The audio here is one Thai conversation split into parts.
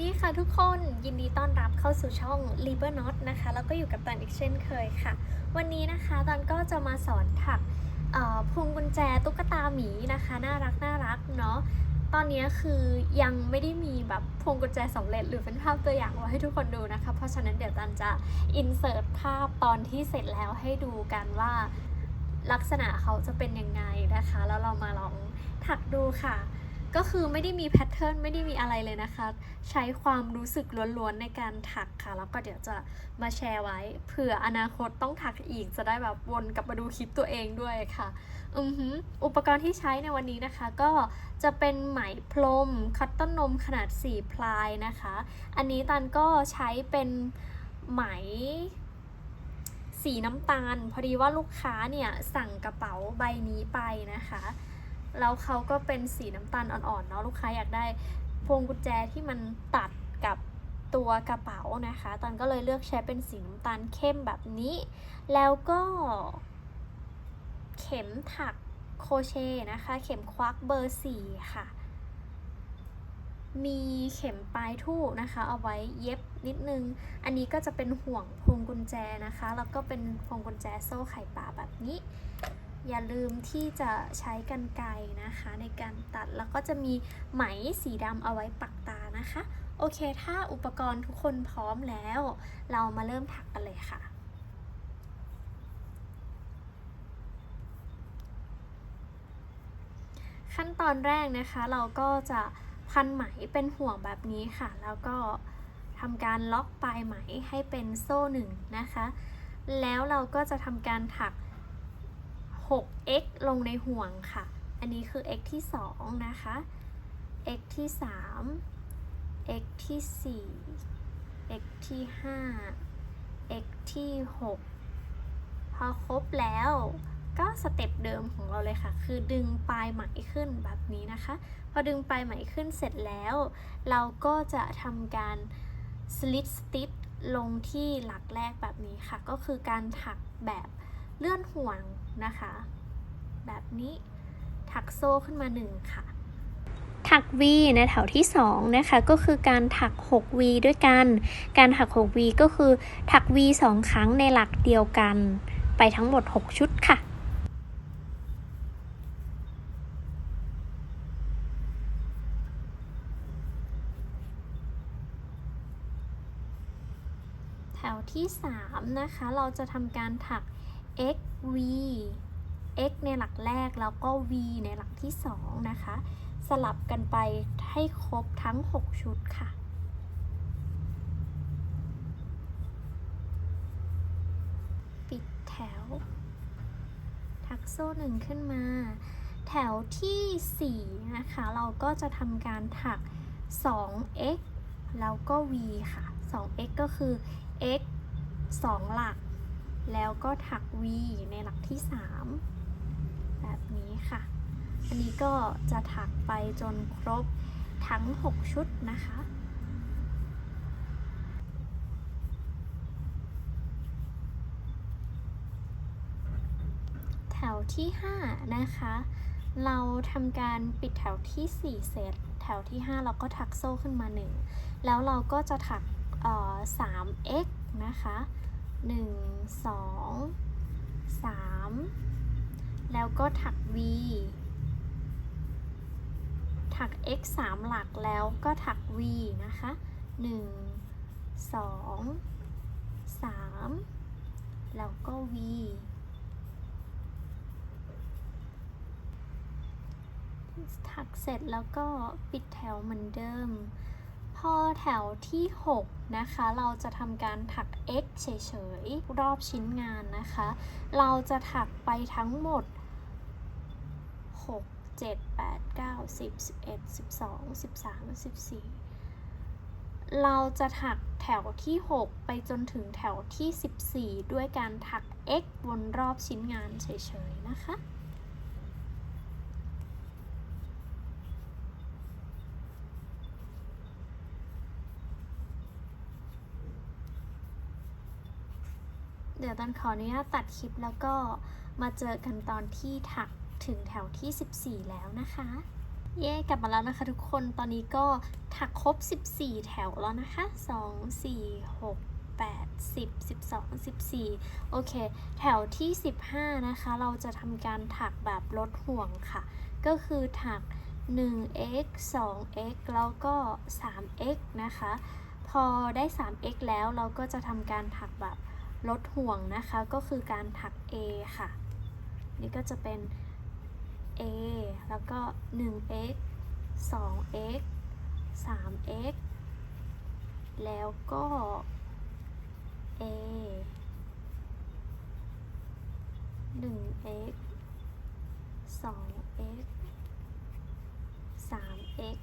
ดีค่ะทุกคนยินดีต้อนรับเข้าสู่ช่อง l i b e r n o t นะคะ แล้วก็อยู่กับตันอีกเช่นเคยค่ะ วันนี้นะคะตันก็จะมาสอนถักพวงกุญแจตุ๊กตาหมีนะคะ น่ารักน่ารักเนาะตอนนี้คือยังไม่ได้มีแบบพวงกุญแจสำเร็จหรือเป็นภาพตัวอย่างมาให้ทุกคนดูนะคะ เพราะฉะนั้นเดี๋ยวตันจะอินเสิร์ตภาพตอนที่เสร็จแล้วให้ดูกันว่าลักษณะเขาจะเป็นยังไงนะคะ แล้วเรามาลองถักดูค่ะ ก็คือไม่ได้มีแพทเทิร์นไม่ได้มีอะไรเลยนะคะ ใช้ความรู้สึกล้วนๆในการถักค่ะ แล้วก็เดี๋ยวจะมาแชร์ไว้เผื่ออนาคตต้องถักอีกจะได้แบบวนกลับมาดูคลิปตัวเองด้วยค่ะอือหืออุปกรณ์ที่ใช้ในวันนี้นะคะ ก็จะเป็นไหมพรมคัตตอนนมขนาด 4 พลายนะคะ อันนี้ตันก็ใช้เป็นไหมสีน้ำตาล พอดีว่าลูกค้าเนี่ยสั่งกระเป๋าใบนี้ไปนะคะ แล้วเขาก็เป็นสีน้ำตาลอ่อนๆเนาะลูกค้าอยากได้พวงกุญแจที่มันตัดกับตัวกระเป๋านะคะตอนก็เลยเลือกใช้เป็นสีน้ำตาลเข้มแบบนี้ แล้วก็ เข็มถักโคเชนะคะ เข็มควักเบอร์สี่ค่ะ มีเข็มปลายทู่นะคะ เอาไว้เย็บนิดนึง อันนี้ก็จะเป็นห่วงพวงกุญแจนะคะ แล้วก็เป็นพวงกุญแจโซ่ไข่ปลาแบบนี้ อย่าลืมที่จะใช้กันไกรนะคะ ในการตัดแล้วก็จะมีไหมสีดำเอาไว้ปักตานะคะ โอเค ถ้าอุปกรณ์ทุกคนพร้อมแล้ว เรามาเริ่มถักกันเลยค่ะขั้นตอนแรกนะคะเราก็จะพันไหมเป็นห่วงแบบนี้ค่ะ แล้วก็ทำการล็อกปลายไหมให้เป็นโซ่หนึ่งนะคะ แล้วเราก็จะทำการถัก 6x ลงในห่วงค่ะ อันนี้คือ x ที่ 2 นะคะ x ที่ 3 x ที่ 4 x ที่ 5 x ที่ 6 พอครบแล้วก็สเต็ปเดิมของเราเลยค่ะ คือดึงปลายไหมขึ้นแบบนี้นะคะ พอดึงปลายไหมขึ้นเสร็จแล้ว เราก็จะทำการ slit stitch ลงที่หลักแรกแบบนี้ค่ะ ก็คือการถักแบบ เลื่อนห่วงนะคะ แบบนี้ถักโซ่ขึ้นมาหนึ่งค่ะ ถัก V ในแถวที่2นะคะก็คือการถัก 6V ด้วยกัน การถัก 6V ก็คือถัก V 2 ครั้งในหลักเดียวกัน ไปทั้งหมด 6 ชุดค่ะแถวที่ 3 นะคะ เราจะทำการถัก x v x ในหลักแรกแล้วก็ v ในหลักที่ 2 นะคะ สลับกันไปให้ครบทั้ง 6 ชุดค่ะ ปิดแถวถักโซ่หนึ่งขึ้นมา แถวที่ 4 นะคะ เราก็จะทำการถัก 2x แล้วก็ v ค่ะ 2x ก็คือ x 2 หลัก แล้วก็ถัก v ในหลักที่ 3 แบบนี้ค่ะ อันนี้ก็จะถักไปจนครบทั้ง 6 ชุดนะคะแถวที่ 5 นะคะ เราทำการปิดแถวที่ 4 เสร็จ แถวที่ 5 เราก็ถักโซ่ขึ้นมา 1 แล้วเราก็จะถักออ 3x นะคะ 1 2 3 แล้วก็ถัก v ถัก x 3 หลักแล้วก็ถัก v นะคะ 1 2 3 แล้วก็ v ถักเสร็จแล้วก็ปิดแถวเหมือนเดิม อแถวที่ 6 นะคะ เราจะทำการถัก x เฉยๆ รอบชิ้นงานนะคะ เราจะถักไปทั้งหมด 6 7 8 9 10 11 12 13 14 เราจะถักแถวที่ 6 ไปจนถึงแถวที่ 14 ด้วยการถัก x วนรอบชิ้นงานเฉยๆ นะคะ ดี๋ยวตอนขออนุญาตตัดคลิปแล้วก็มาเจอกันตอนที่ถักถึงแถวที่ 14 แล้วนะคะ เย่กลับมาแล้วนะคะทุกคน ตอนนี้ก็ถักครบ 14 แถวแล้วนะคะ 2 4 6 8 10 12 14 โอเค แถวที่ 15 นะคะ เราจะทำการถักแบบลดห่วงค่ะ ก็คือถัก 1x 2x แล้วก็ 3x นะคะ พอได้ 3x แล้วเราก็จะทำการถักแบบ ลดห่วงนะคะก็คือการถัก A ค่ะ นี่ก็จะเป็น a แล้วก็ 1x 2x 3x แล้วก็ a 1x 2x 3x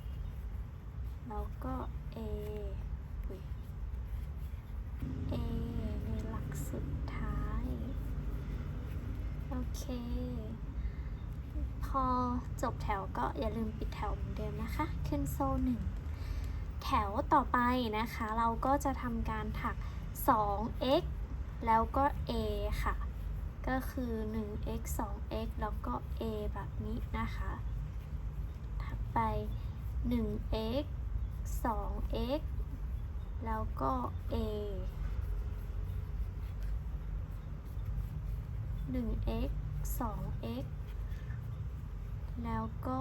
แล้วก็ a a สุดท้าย โอเค พอจบแถวก็อย่าลืมปิดแถวเหมือนเดิมนะคะ ขึ้นโซ่หนึ่งแถวต่อไปนะคะ เราก็จะทำการถัก 2x แล้วก็ a ค่ะ ก็คือ 1x 2x แล้วก็ a แบบนี้นะคะ ถักไป 1x 2x แล้วก็ a 1x 2x แล้วก็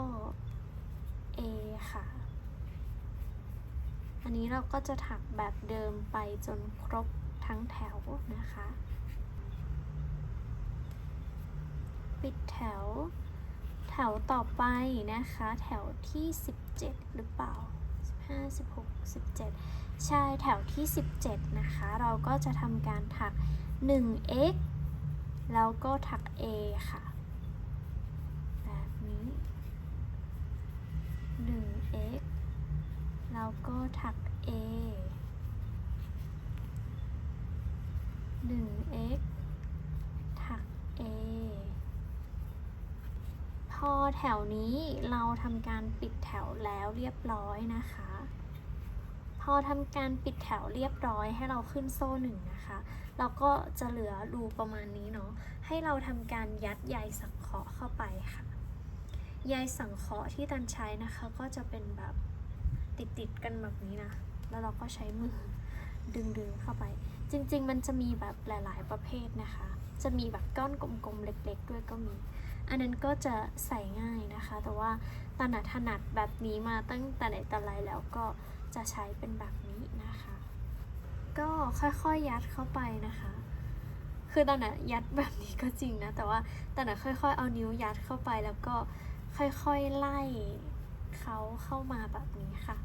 A ค่ะ อันนี้เราก็จะถักแบบเดิมไปจนครบทั้งแถวนะคะ ปิดแถว แถวต่อไปนะคะ แถวที่ 17 หรือเปล่า 15 16 17 ใช่ แถวที่ 17 นะคะ เราก็จะทำการถัก 1x แล้วก็ถัก A ค่ะ แบบนี้ 1x แล้วก็ถัก A 1x ถัก A พอแถวนี้เราทำการปิดแถวแล้วเรียบร้อยนะคะ พอทำการปิดแถวเรียบร้อยให้เราขึ้นโซ่หนึ่งนะคะเราก็จะเหลือรูประมาณนี้เนาะให้เราทำการยัดใยสังเคราะห์เข้าไปค่ะใยสังเคราะห์ที่ตันใช้นะคะก็จะเป็นแบบติดๆกันแบบนี้นะแล้วเราก็ใช้มือดึงๆเข้าไป จริง ๆ มันจะมีแบบหลายๆประเภทนะคะ จะมีแบบก้อนกลมๆเล็ก ๆ ด้วยก็มี อันนั้นก็จะใส่ง่ายนะคะ แต่ว่าตนัดถนัดแบบนี้มาตั้งแต่ไหนแต่ไรแล้วก็ จะใช้เป็นแบบนี้นะคะ ก็ค่อยๆยัดเข้าไปนะคะ คือตอนน่ะยัดแบบนี้ก็จริงนะ แต่ว่าตอนน่ะค่อยๆเอานิ้วยัดเข้าไปแล้วก็ค่อยๆไล่เขาเข้ามาแบบนี้ค่ะ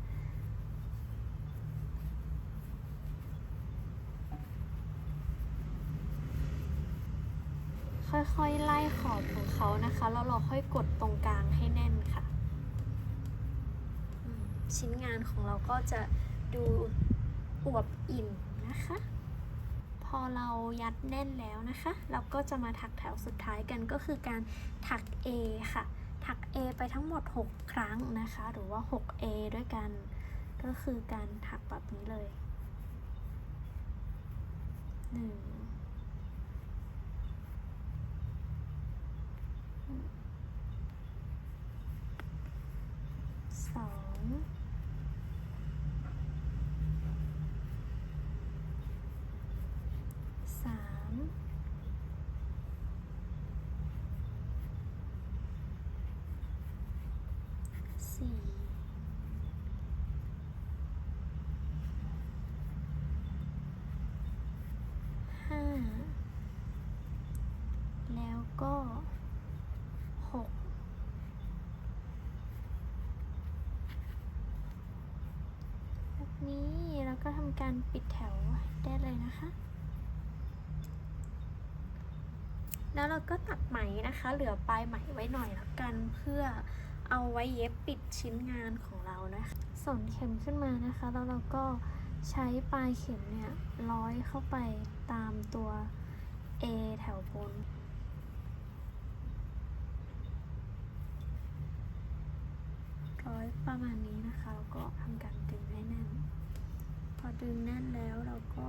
ค่อยๆ ไล่ขอบของเขานะคะ แล้วเราค่อยกดตรงกลางให้แน่นค่ะ ชิ้นงานของเราก็จะดูอวบอิ่มนะคะ พอเรายัดแน่นแล้วนะคะ เราก็จะมาถักแถวสุดท้ายกันก็คือการถัก A ค่ะ ถัก A ไปทั้งหมด 6 ครั้งนะคะ หรือว่า 6A ด้วยกัน ก็คือการถักแบบนี้เลยหนึ่ง สามสี่ห้าแล้วก็หกแบบนี้แล้วก็ทำการปิดแถวได้เลยนะคะ แล้วเราก็ตัดไหมนะคะ เหลือปลายไหมไว้หน่อยละกันเพื่อเอาไว้เย็บปิดชิ้นงานของเรานะคะสนเข็มขึ้นมานะคะ แล้วเราก็ใช้ปลายเข็มเนี่ยร้อยเข้าไปตามตัว A แถวบนร้อยประมาณนี้นะคะแล้วก็ทำการดึงให้แน่น พอดึงแน่นแล้วเราก็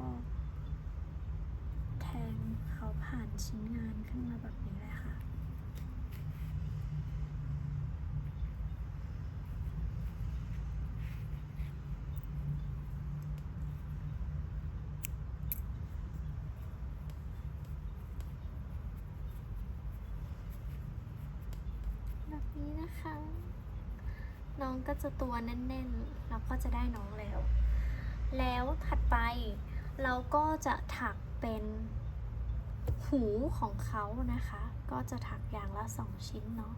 งเขาผ่านชิ้นงานขึ้นมาแบบนี้เลยค่ะ แบบนี้นะคะ น้องก็จะตัวแน่นๆ แล้วก็จะได้น้องแล้ว แล้วถัดไปเราก็จะถักเป็น หูของเขานะคะ ก็จะถักอย่างละสองชิ้นเนาะ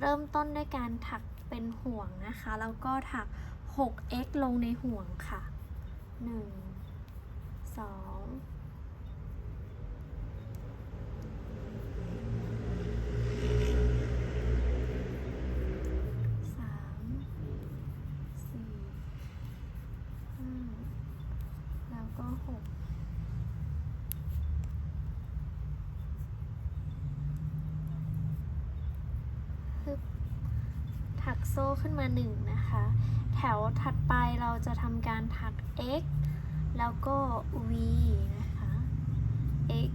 เริ่มต้นด้วยการถักเป็นห่วงนะคะ แล้วก็ถัก 6x ลงในห่วงค่ะ 1 2 สามสี่ห้าแล้วก็หกฮึบถัก โซ่ขึ้นมาหนึ่งนะคะ แถวถัดไปเราจะทำการถัก x แล้วก็ v นะคะ x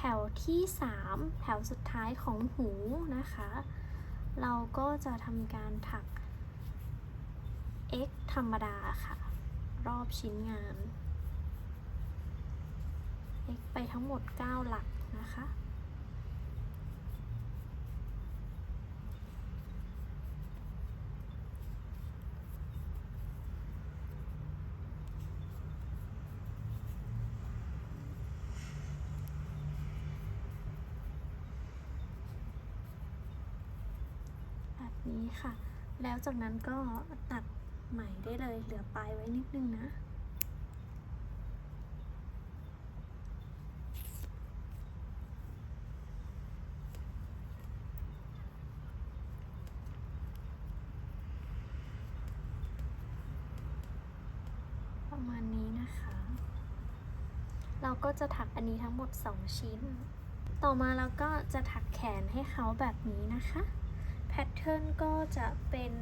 แถวที่ 3 แถวสุดท้ายของหูนะคะ เราก็จะทำการถัก x ธรรมดาค่ะ รอบชิ้นงาน x ไปทั้งหมด 9 หลักนะคะ แบบ นี้ค่ะ แล้วจากนั้นก็ตัดไหมได้เลยเหลือปลายไว้นิดนึงนะ ประมาณนี้นะคะ เราก็จะถักอันนี้ทั้งหมด 2 ชิ้น ต่อมาเราก็จะถักแขนให้เขาแบบนี้นะคะ ทเทิร์นก็จะเป็น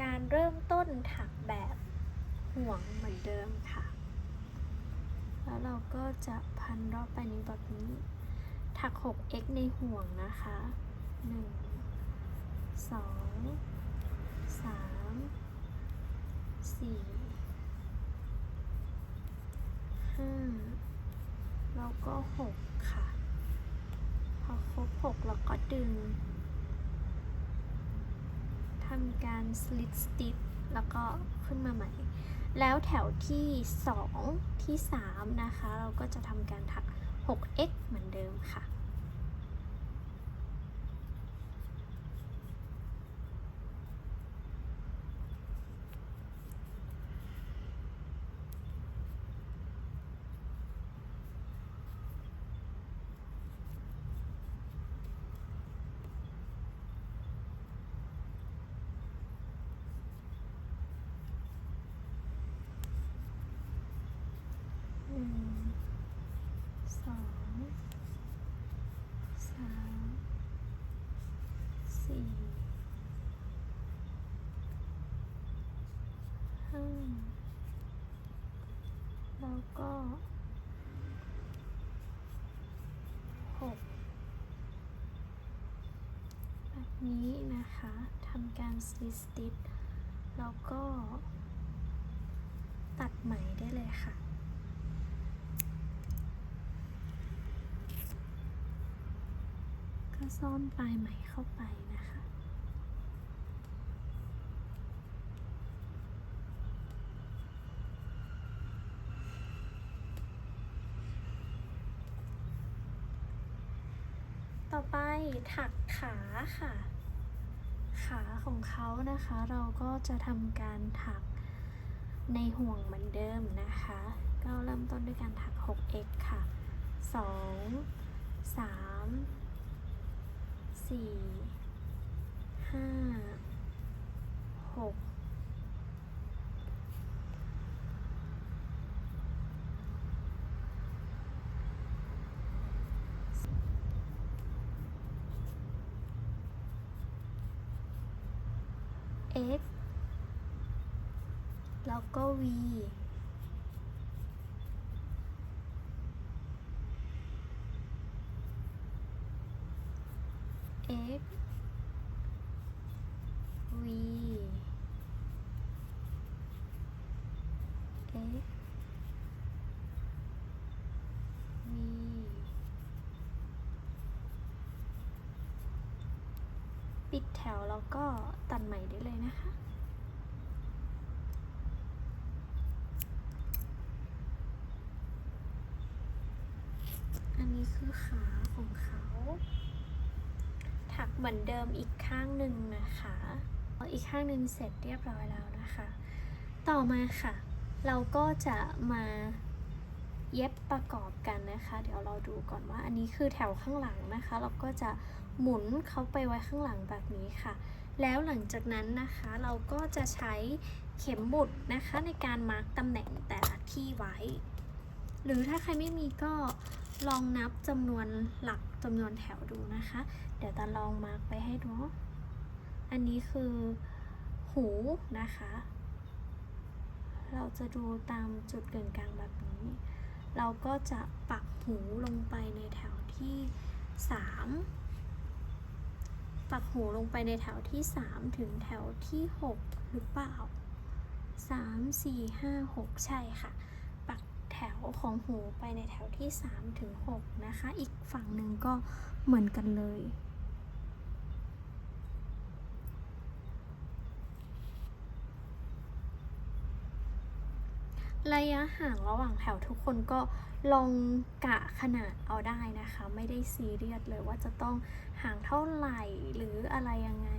การเริ่มต้นถักแบบห่วงเหมือนเดิมค่ะ แล้วเราก็จะพันรอบไปนี้แบบนี้ ถัก 6x ในห่วงนะคะ 1 2 3 4 5แล้วก็ 6 ค่ะ พอครบ6เราก็ดึง ทำการสลิดสติปแล้วก็ขึ้นมาใหม่ แล้วแถวที่ 2 ที่ 3 นะคะ เราก็จะทำการถัก 6x เหมือนเดิมค่ะ หนึ่งสองสามสี่ห้าแล้วก็หกแบบ นี้นะคะทำการ slit stitch แล้วก็ตัดไหมได้เลยค่ะก็ซ่อนปลายไหมเข้าไปนะคะ ต่อไปถัก ขาค่ะ ขาของเขานะคะเราก็จะทำการถักในห่วงเหมือนเดิมนะคะ ก็เริ่มต้นด้วยการถัก 6x ค่ะ 2 3 4 5 6 x แล้วก็ v เ x v x v ปิดแถวแล้วก็ ตัดใหม่ได้เลยนะคะ อันนี้คือขาของเขา ถักเหมือนเดิมอีกข้างหนึ่งนะคะ อีกข้างหนึ่งเสร็จเรียบร้อยแล้วนะคะ ต่อมาค่ะ เราก็จะมาเย็บประกอบกันนะคะ เดี๋ยวเราดูก่อนว่าอันนี้คือแถวข้างหลังนะคะ เราก็จะหมุนเขาไปไว้ข้างหลังแบบนี้ค่ะ แล้วหลังจากนั้นนะคะเราก็จะใช้เข็มบุดนะคะในการมาร์กตำแหน่งแต่ละที่ไว้ หรือถ้าใครไม่มีก็ลองนับจำนวนหลักจำนวนแถวดูนะคะ เดี๋ยวตาลองมาร์กไปให้ดูอันนี้คือหูนะคะ เราจะดูตามจุดเกึ่งกลางแบบนี้ เราก็จะปักหูลงไปในแถวที่ 3 ปักหูลงไปในแถวที่ 3 ถึงแถวที่ 6 หรือเปล่า 3 4 5 6 ใช่ค่ะ ปักแถวของหูไปในแถวที่ 3 ถึง 6 นะคะ อีกฝั่งหนึ่งก็เหมือนกันเลย ระยะห่างระหว่างแถวทุกคนก็ลองกะขนาดเอาได้นะคะ ไม่ได้ซีเรียสเลยว่าจะต้องห่างเท่าไหร่หรืออะไรยังไง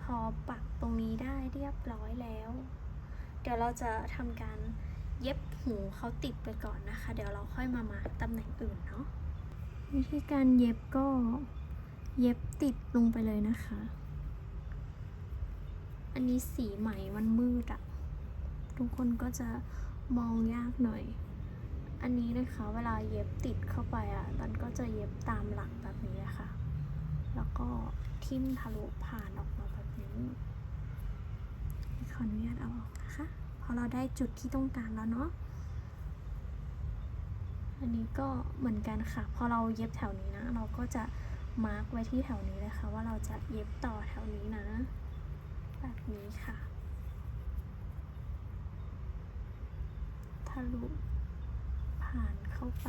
พอปักตรงนี้ได้เรียบร้อยแล้ว เดี๋ยวเราจะทำการเย็บหูเขาติดไปก่อนนะคะ เดี๋ยวเราค่อยมามาตำแหน่งอื่นเนาะวิธีการเย็บก็เย็บติดลงไปเลยนะคะ อันนี้สีไหมมันมืดอะ ทุกคนก็จะมองยากหน่อย อันนี้นะคะเวลาเย็บติดเข้าไปอะตันก็จะเย็บตามหลักแบบนี้นะคะแล้วก็ทิ่มทะลุผ่านออกมาแบบนี้ขออนุญาตเอาออกนะคะพอเราได้จุดที่ต้องการแล้วเนาะอันนี้ก็เหมือนกันค่ะ พอเราเย็บแถวนี้นะ เราก็จะมาร์กไว้ที่แถวนี้เลยค่ะว่าเราจะเย็บต่อแถวนี้นะ แบบนี้ค่ะะลุผ่านเข้าไป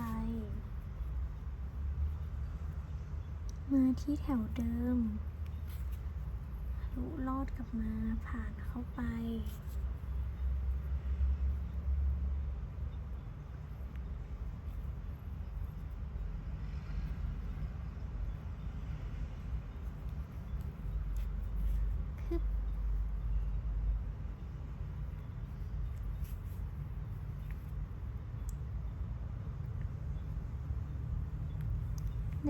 มาที่แถวเดิมทะลุลอดกลับมาผ่านเข้าไป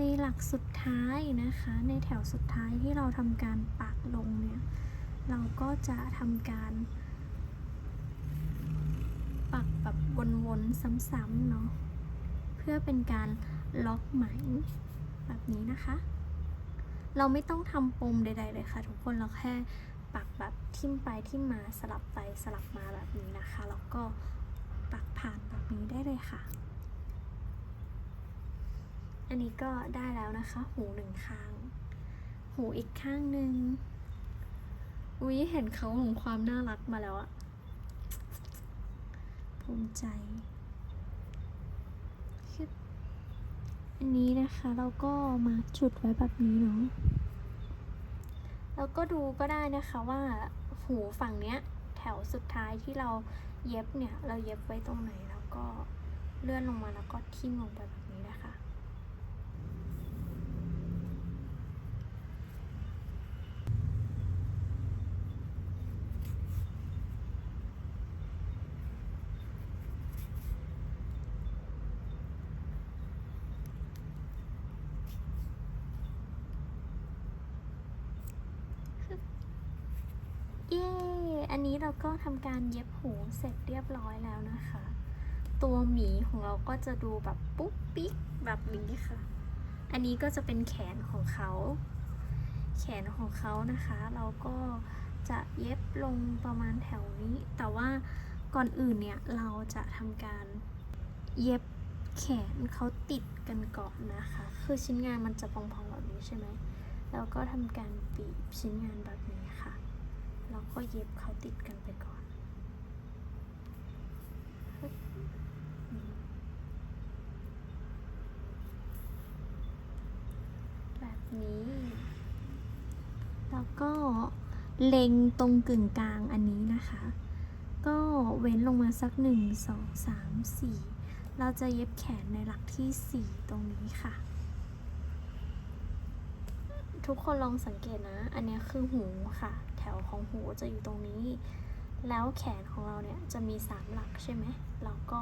ในหลักสุดท้ายนะคะ ในแถวสุดท้ายที่เราทำการปักลงเนี่ย เราก็จะทำการ ปักแบบวนๆซ้ำๆเนาะ เพื่อเป็นการล็อกไหมแบบนี้นะคะ เราไม่ต้องทำปมใด ๆ เลยค่ะ ทุกคนเราแค่ปักแบบทิ่มไปทิ่มมาสลับไปสลับมาแบบนี้นะคะ แล้วก็ปักผ่านแบบนี้ได้เลยค่ะ อันนี้ก็ได้แล้วนะคะ หูหนึ่งข้าง หูอีกข้างหนึ่งอุ้ยเห็นเขาของความน่ารักมาแล้วอะภูมิใจคึบอันนี้นะคะเราก็มาจุดไว้แบบนี้เนาะแล้วก็ดูก็ได้นะคะว่าหูฝั่งเนี้ย แถวสุดท้ายที่เราเย็บเนี่ย เราเย็บไว้ตรงไหนแล้วก็เลื่อนลงมาแล้วก็ทิ่มลงไปแบบนี้นะคะ เย้ อันนี้เรา ก็ทำการเย็บหูเสร็จเรียบร้อยแล้วนะคะ ตัวหมีของเราก็จะดูแบบปุ๊กปิ๊กแบบนี้ค่ะ อันนี้ก็จะเป็นแขนของเขา แขนของเขานะคะ เราก็จะเย็บลงประมาณแถวนี้ แต่ว่าก่อนอื่นเนี่ยเราจะทำการเย็บแขนเขาติดกันก่อนนะคะ คือชิ้นงานมันจะพองๆแบบนี้ใช่ไหมแล้วก็ทำการบีบชิ้นงานแบบนี้ค่ะ แล้วก็เย็บเขาติดกันไปก่อน แบบนี้ แล้วก็เล็งตรงกึ่งกลางอันนี้นะคะ ก็เว้นลงมาสักหนึ่งสองสามสี่เราจะเย็บแขนในหลักที่สี่ตรงนี้ค่ะทุกคนลองสังเกตนะ อันนี้คือหูค่ะ วของหูจะอยู่ตรงนี้ แล้วแขนของเราเนี่ยจะมีสามหลักใช่ไหมเราก็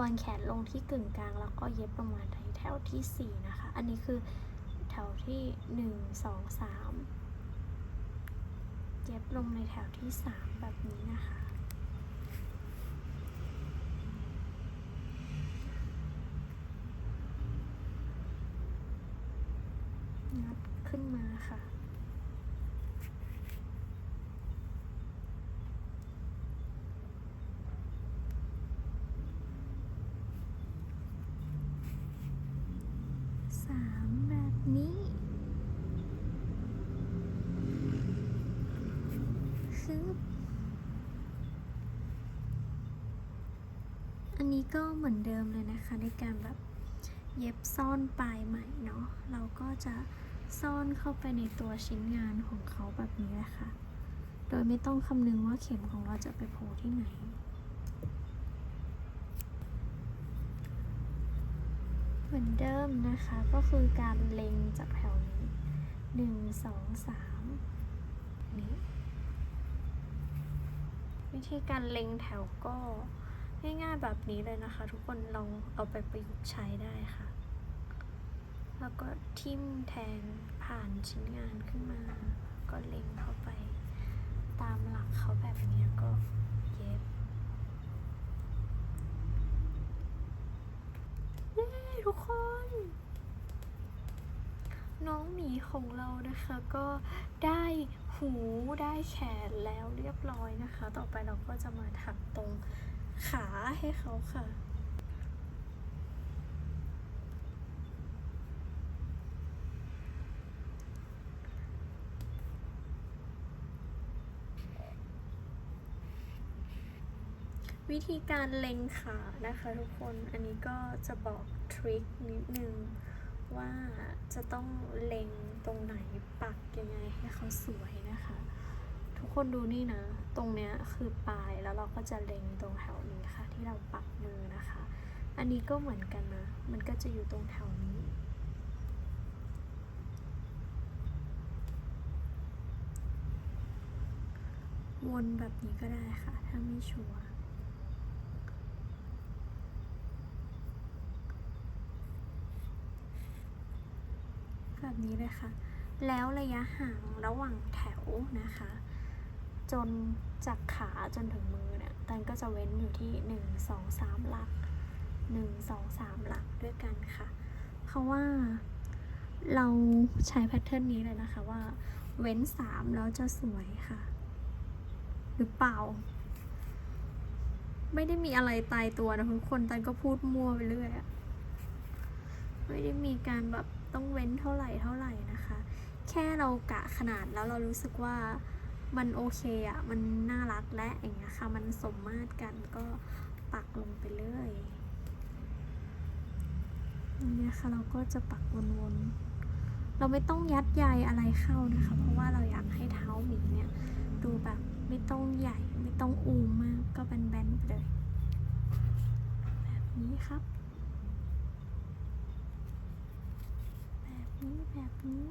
วางแขนลงที่กึ่งกลาง แล้วก็เย็บลงมาในแถวที่สี่นะคะ อันนี้คือแถวที่หนึ่งสองสามเย็บลงในแถวที่สามแบบนี้นะคะ งัดขึ้นมาค่ะ สามแบบนี้ซึบอันนี้ก็เหมือนเดิมเลยนะคะในการแบบเย็บซ่อนปลายไหมเนาะ เราก็จะซ่อนเข้าไปในตัวชิ้นงานของเขาแบบนี้แหละค่ะ โดยไม่ต้องคำนึงว่าเข็มของเราจะไปโผล่ที่ไหน เหมือนเดิมนะคะก็คือการเล็งจากแถวนี้หนึ่งสองสามนี้วิธีการเล็งแถวก็ง่ายๆแบบนี้เลยนะคะ ทุกคนลองเอาไปประยุกต์ใช้ได้ค่ะ แล้วก็ทิ่มแทงผ่านชิ้นงานขึ้นมา ก็เล็งเข้าไป ตามหลักเขาแบบนี้ก็เย็บเย้ ทุกคน น้องหมีของเรานะคะก็ได้หูได้แขนแล้วเรียบร้อยนะคะ ต่อไปเราก็จะมาถักตรงขาให้เขาค่ะวิธีการเล็งขานะคะทุกคน อันนี้ก็จะบอก ทริคนิดนึงว่าจะต้องเล็งตรงไหนปักยังไงให้เขาสวยนะคะ ทุกคนดูนี่นะ ตรงเนี้ยคือปลายแล้วเราก็จะเล็งตรงแถวนี้ค่ะ ที่เราปักมือนะคะ อันนี้ก็เหมือนกันนะ มันก็จะอยู่ตรงแถวนี้ วนแบบนี้ก็ได้ค่ะ ถ้าไม่ชัวร์ แบบนี้เลยค่ะ แล้วระยะห่างระหว่างแถวนะคะ จนจากขาจนถึงมือเนี่ยตันก็จะเว้นอยู่ที่หนึ่งสองสามหลักหนึ่งสองสามหลักด้วยกันค่ะ เพราะว่าเราใช้แพทเทิร์นนี้เลยนะคะว่าเว้นสามแล้วจะสวยค่ะ หรือเปล่า ไม่ได้มีอะไรตายตัวนะทุกคนตันก็พูดมั่วไปเรื่อยอะไม่ได้มีการแบบ ต้องเว้นเท่าไหร่เท่าไหร่นะคะ แค่เรากะขนาดแล้วเรารู้สึกว่ามันโอเคอะ่ะ มันน่ารักและอย่างเงี้ยค่ะ มันสมมาตรกันก็ปักลงไปเรื่อยเงี้ยค่ะเราก็จะปักวนๆ เราไม่ต้องยัดใยอะไรเข้านะคะ เพราะว่าเราอยากให้เท้าหมีเนี่ย ดูแบบไม่ต้องใหญ่ ไม่ต้องอูมมาก ก็แบนๆไปเลย แบบนี้ครับ แบบ นี้แบบนี้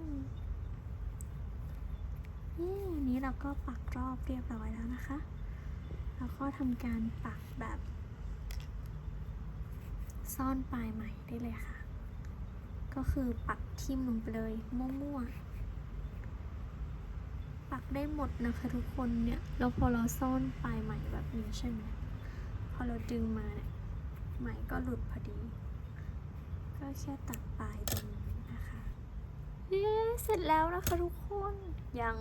เย้อันนี้เราก็ปักรอบเรียบร้อยแล้วนะคะ แล้วก็ทำการปักแบบ ซ่อนปลายใหม่ได้เลยค่ะ ก็คือปักทิ่มลงไปเลยมั่วๆ ปักได้หมดนะคะทุกคนเนี่ย แล้วพอเราซ่อนปลายใหม่แบบนี้ใช่ไหมพอเราดึงมาเนี่ยไหมก็หลุดพอดี ก็แค่ตัดปลายตรงนี้ เย้เสร็จแล้วนะคะทุกคนยัง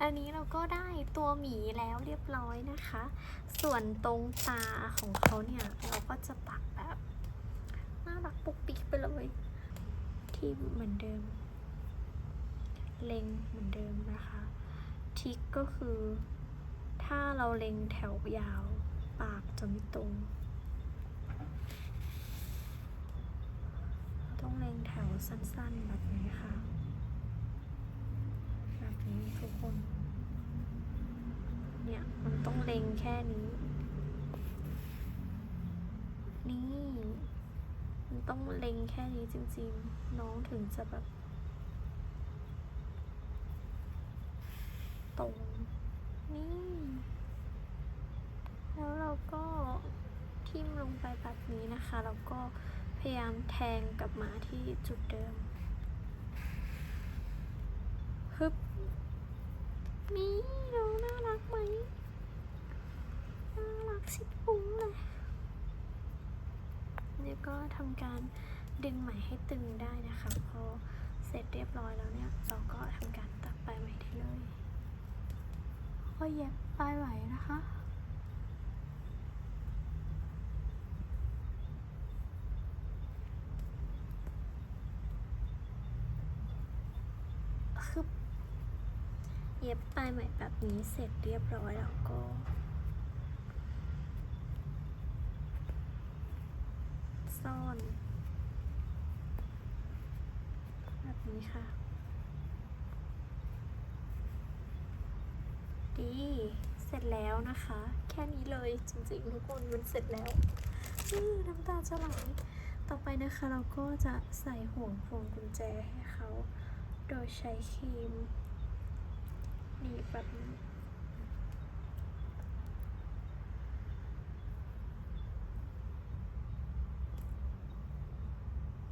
อันนี้เราก็ได้ตัวหมีแล้วเรียบร้อยนะคะ ส่วนตรงตาของเขาเนี่ย เราก็จะปักแบบน่ารักปุกปิกไปเลย ที่เหมือนเดิม เล็งเหมือนเดิมนะคะ ทิกก็คือ ถ้าเราเล็งแถวยาว ปากจะไม่ตรงต้องเล็งแถว สั้นๆแบบนี้ค่ะ แบบนี้ทุกคน เนี่ย มันต้องเล็งแค่นี้ นี่ มันต้องเล็งแค่นี้จริง ๆ น้องถึงจะแบบ ตรง นี่ แล้วเราก็ทิ่มลงไปแบบนี้นะคะ แล้วก็ พยายามแทงกลับมาที่จุดเดิมฮึบนี่น้องน่ารักไหม น่ารักสิปุ้งเลยนี่ก็ทำการดึงไหมให้ตึงได้นะคะ พอเสร็จเรียบร้อยแล้วเนี่ย เราก็ทำการตัดปลายไหมได้เลยก็เย็บปลายไหมนะคะ คือเย็บปลายไหมแบบ นี้เสร็จเรียบร้อยแล้วก็ ซ่อน แบบนี้ค่ะ ดี เสร็จแล้วนะคะ แค่นี้เลยจริงๆ ทุกคนมันเสร็จแล้วน้ำตาจะไหลต่อไปนะคะเราก็จะใส่ห่วงพวงกุญแจให้เขา โดยใช้ครีม นีบแบบนี้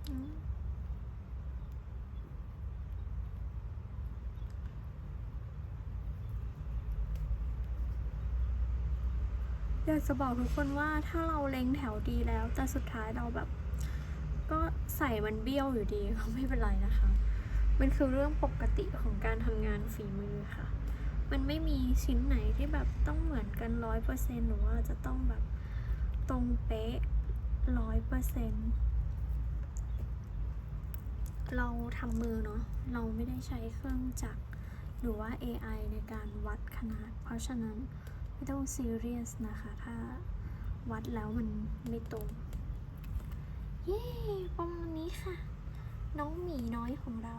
อืมอยากจะบอกทุกคนว่าถ้าเราเล็งแถวดีแล้ว แต่สุดท้ายเราแบบ ก็ใส่มันเบี้ยวอยู่ดีก็ไม่เป็นไรนะคะ มันคือเรื่องปกติของการทำงานฝีมือค่ะ มันไม่มีชิ้นไหนที่แบบต้องเหมือนกันร้อยเปอร์เซ็นต์หรือว่าจะต้องแบบตรงเป๊ะร้อยเปอร์เซ็นต์เราทำมือเนาะ เราไม่ได้ใช้เครื่องจักรหรือว่า AI ในการวัดขนาด เพราะฉะนั้นไม่ต้องซีเรียสนะคะ ถ้าวัดแล้วมันไม่ตรง เย้ ประมาณนี้ค่ะ น้องหมีน้อยของเรา